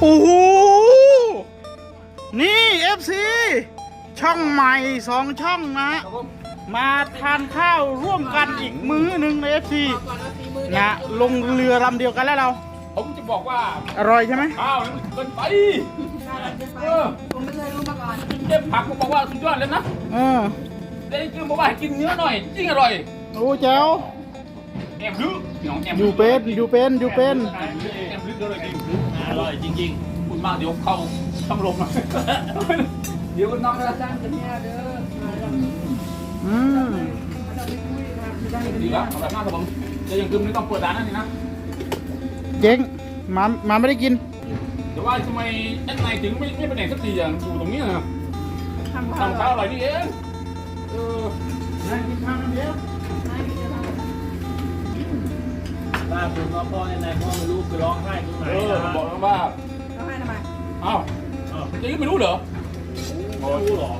โอ้โห นี่ FC ช่องใหม่สองช่องนะครับผมมาทานข้าวร่วมกันอีกมื้อหนึ่งใน FC นะลงเรือลำเดียวกันแล้วเรา ผมจะบอกว่าอร่อยใช่ไหมข้าวนี่มันเกินไปเออผมไม่เคยรู้มาก่อนเจ็บผักผมบอกว่าสุดยอดเลยนะเออแต่จริงๆบอกว่าให้กินเนื้อหน่อยจริงอร่อยโอ้แจ๋วแอมลึกน้องแอมอยู่เป็นอยู่เป็นอยู่เป็น แอมลึกอร่อยจริง อร่อยจริงๆพูดมากเดี๋ยวเข้าต้องลงนะเดี๋ยวน้องจะจ้างกันเนี่ยเด้ออืมดีครับอร่อยมากครับผมจะยังคืนไม่ต้องเปิดร้านนั่นนี่นะเจ๊งมามาไม่ได้กิน แต่ว่าทำไมแอดไนถึงไม่ไม่ไปไหนสักทีอย่างอยู่ตรงนี้นะทำทำข้าวอร่อยนี่เองเออนั่งกินข้าวน้ำเดียว ล่าสุดก็พ่อในนายพ่อไม่รู้ไปร้องไห้ตรงไหนเออนะบอกแล้วว่าเขาให้ทำไมอ้าวเจ๊ก็ไม่รู้เหรอไม่รู้หรอ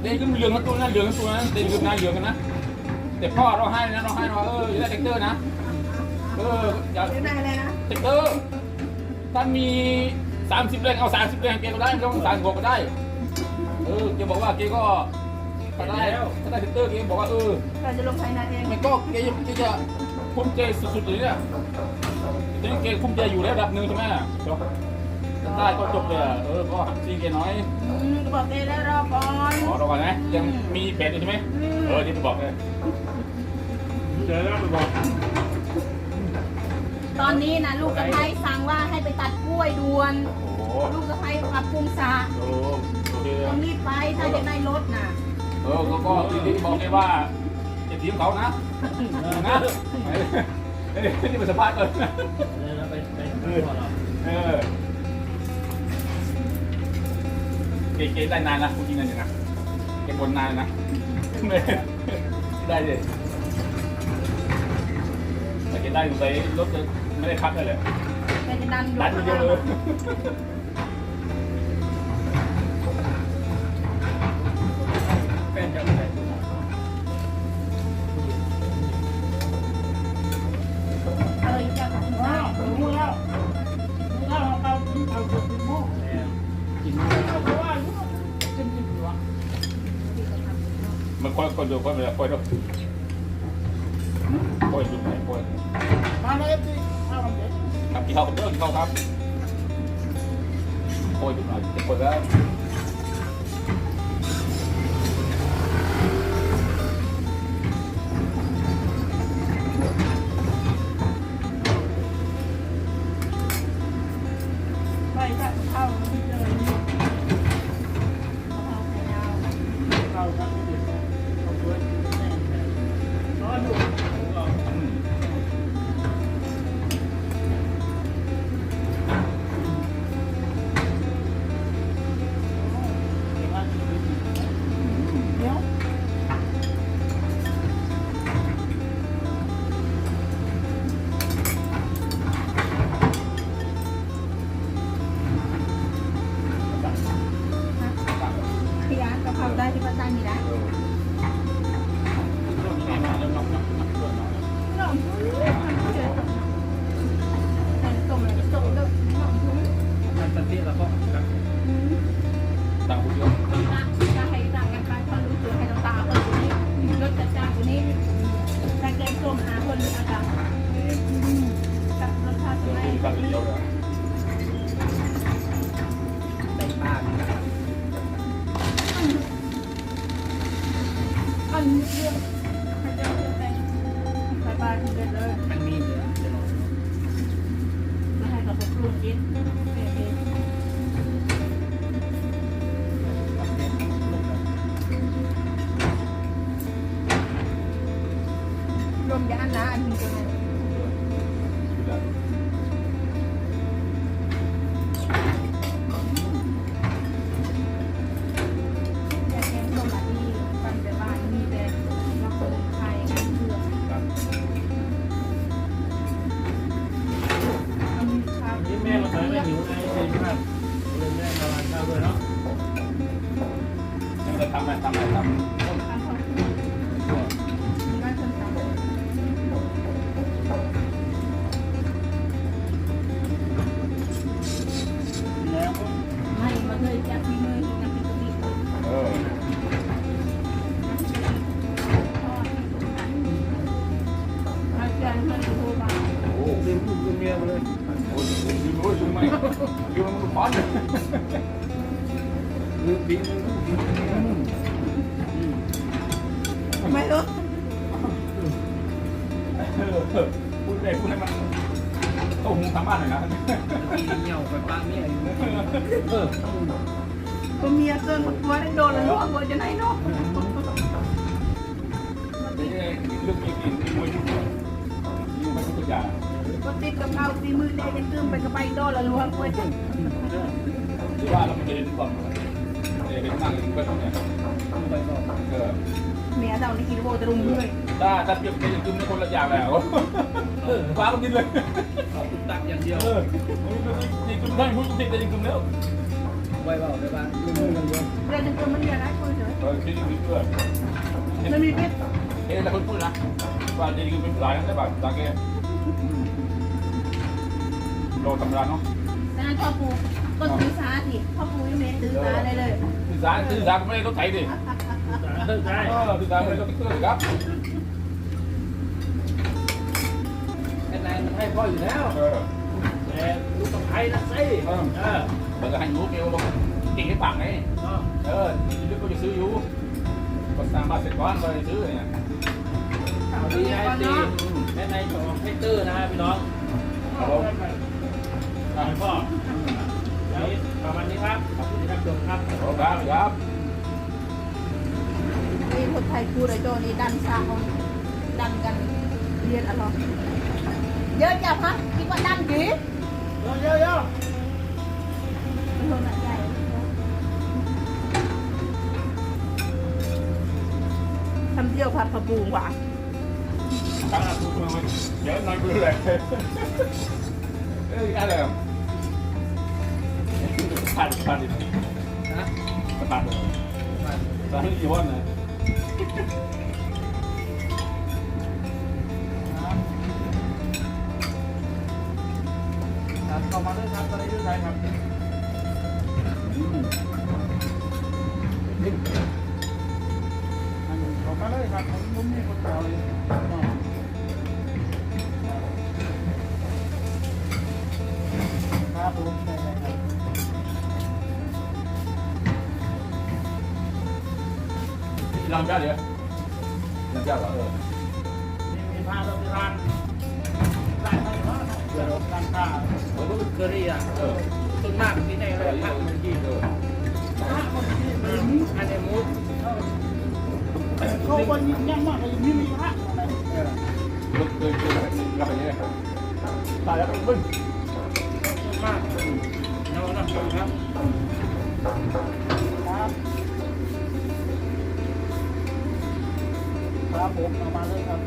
เจ๊ก็มีเรื่องทั้งตัวนั้นเรื่องทั้งตัวนั้นเจ๊ก็นายเรื่องกันนะแต่พ่อเราให้นะเราให้ว่าเอออยากได้เด็กเตอร์นะเอออยากเรียนได้อะไรนะเด็กเตอร์ถ้ามีสามสิบแรงเอาสามสิบแรงเกก็ได้ไม่ต้องสามสิบก็ได้เออเกบอกว่าเกก็ ถ้าได้ถ้าได้เด็กเตอร์เกบอกว่าเออเราจะลงภายในเองมันก็เกยังเกจะภูมิใจสุดๆเลยเนี่ยตอนนี้เกภูมิใจอยู่ระดับหนึ่งใช่ไหมถ้าได้ก็จบเลยอะเออก็หักซีเกน้อยอืมก็บอกเต้แล้วรอก่อนอ๋อรอก่อนนะยังมีเพจอยู่ใช่ไหมเออที่ผมบอกเลยเจอแล้วไปบอกตอนนี้นะลูกสะใภ้สั่งว่าให้ไปตัดกล้วยด่วนโอ้โหลูกสะใภ้ปรับปรุงสระโอ้โอเคต้องรีบไปถ้าจะได้รถน่ะ เออก็ก็ที่บอกเลยว่าจะทีมเขานะนะเอ้ยนี่มันสภาพเลยแล้วไปไปพ่อเราเออเกเกได้นานนะคุณจริงนะเนี่ยนะเกบนนานนะไม่ได้เลยแต่เกได้อยู่ไปรถจะไม่ได้คัดเลยเลยแต่จะดันดันเยอะเลย มันค่อยคนค่อยค่อยดูค่อยไปค่อยดูค่อยดูไหนค่อยมาเลยสิข้าวมันเด็ดครับกี่เท่าเรื่องเท่าครับค่อยดูหน่อยจะค่อยแล้ว แต่แกงส้มหาคนอาการกับรสชาติไม่ต่างหูเยอะเลยใส่ปากอันเรื่องให้เจ้าเรื่องไปไปบ้านเด็ดเลยมันมีเหลือจะลองม่ให้กับพวกลูกกินเอเยานนะอันนี้ตัวนี้แต่แกงส้มอันนี้ปันแต่บ้านมีแต่มะเขือไทยเครื่องอันนี้ข้ มันร้อนมือปีมือไม่รู้เออพูดเลยพูดให้มันเข้าหูทางบ้านหน่อยนะปีเหี่ยวไปป้าเมียอยู่เออก็เมียเกินว่าได้โดนแล้วล่วงว่าจะไหนเนาะเรื่องกินกินมวยยุ่งยุ่งไม่ทุกอย่างก็ติดกับเราตีมือเนี่ยยังตื้มไปกับไปโดนแล้วล่วงเว้ย หรือว่าเราไม่เคยเห็นก่อนเห็นนั่งก็ต้องเนี่ยไปบอกเออเมียเรานี่กินโบตรุมเลยถ้าถ้าเปรียบเป็นคือไม่คนละอย่างแล้วฟ้ามันดินเลยเอาตุ๊กตักอย่างเดียวเออนี่คุณท่านพูดติดแต่ยังคุณแล้วไว้บอกเลยว่าดูมือกันเดียวเรื่องจนมันเรียนได้คุยเฉยเออคิดดีด้วยไม่มีเพิษเอ๊ะแล้วคนพูดนะว่าดีคือเป็นหลายนะแต่แบบตาแกโลธรราเนาะดังนั้นพ่อ ปูก็ถือสาสิพ่อปูยังไม่ถือสาเลยเลยสื่อสารสื่อสารไม่ได้รถไถดิใช่เออสื่อสารไม่ได้รถติ๊กเกอร์ครับไอ้นายมันให้พ่ออยู่แล้วเออแต่ลูกสะพ้ายนะสิเออเดี๋ยวก็ให้ยูเกลลงเก่งให้ปากไงเนาะเออยูก็จะซื้อยูก็สร้างบ้านเสร็จก่อนก็เลยซื้อเนี่ยเอาดีไอ้ตีไอ้นายจะออกให้ตื้อนะพี่น้องครับผมไปพ่อแล้ว ประมาณนี้ครับ ขอบคุณครับจบครับ ครับครับ นี่คนไทยคูไรโจนี่ดันสาเขาดันกันเรียนอะไรเยอะจังฮะคิดว่าดันกี่เยอะเยอะเยอะเป็นคนใหญ่ทำเที่ยวผัดผักบูงหวานครับเดี๋ยวนอนกูเลยเอ้ยอะไร อะผ่านผ่านดินะผ่านตอนนี้อยู่วันนครับเข้ามาด้วยครับตอนนี้ด้วยใจครับออกมาเลยครับผมผมมีคนต่อเลย ลำจ้าเดี๋ยวลำจ้าเหรอเออมีมีพาเราไปร้านร้านอะไรวะเดี๋ยวร้านข้าวผมก็เคยเรียนเออต้นมากที่ไหนเลยภาคมันยี่เออพระคนที่มีอันนี้มุดเขาวันนี้ยังมากเลยมีมีพระอะไรเออรถเคยเคยรับไปเนี่ยตายแล้วเป็นบึ้งต้นมากเรารับชมครับครับ ครับผมเอามาเลยครับ